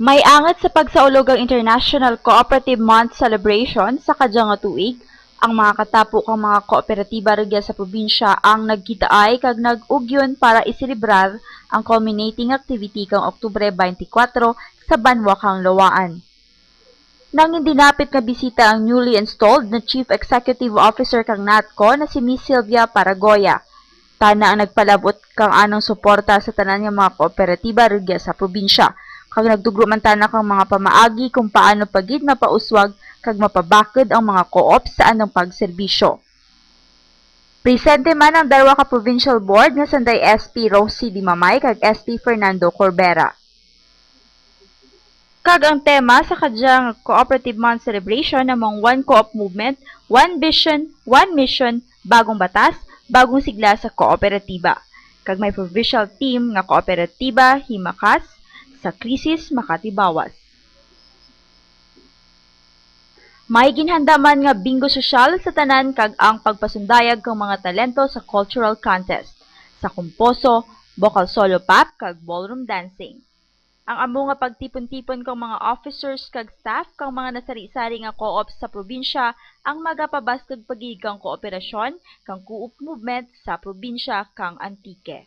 May angat sa pagsaulog ang International Cooperative Month celebration sa kadyang tuig. Ang mga katapok ang mga kooperatiba rigya sa probinsya ang nagkitaay kag nag-ugyon para iselebrar ang culminating activity kang Oktubre 24 sa Banwa kang Lawaan. Nang hindi napit nga bisita ang newly installed na Chief Executive Officer kang NATCO na si Miss Sylvia Paragoya. Tana ang nagpalabot kang anong suporta sa tanan nga mga kooperatiba rigya sa probinsya. Kag nagdugro man tana kang mga pamaagi kung paano pagid mapauswag kag mapabakod ang mga co-op sa anong pagserbisyo. Presente man ang Darwa ka Provincial Board nga sanday SP Rosie Di Mamay kag SP Fernando Corbera. Kag ang tema sa kadyang Cooperative Month Celebration namang One Co-op Movement, One Vision, One Mission, Bagong Batas, Bagong Sigla sa Kooperatiba. Kag may provincial team nga Kooperatiba Himakas sa Krisis Makati Bawas. May ginhanda man nga bingo sosyal sa tanan kag ang pagpasundayag kang mga talento sa cultural contest, sa kumposo, vocal solo pop kag ballroom dancing. Ang amo nga pagtipon-tipon kang mga officers kag staff kang mga nasari-sari nga co-op sa probinsya ang magapabastog pagig kang kooperasyon kang co-op movement sa probinsya kang Antique.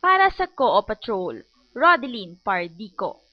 Para sa Co-op Patrol, Rodeline Pardico.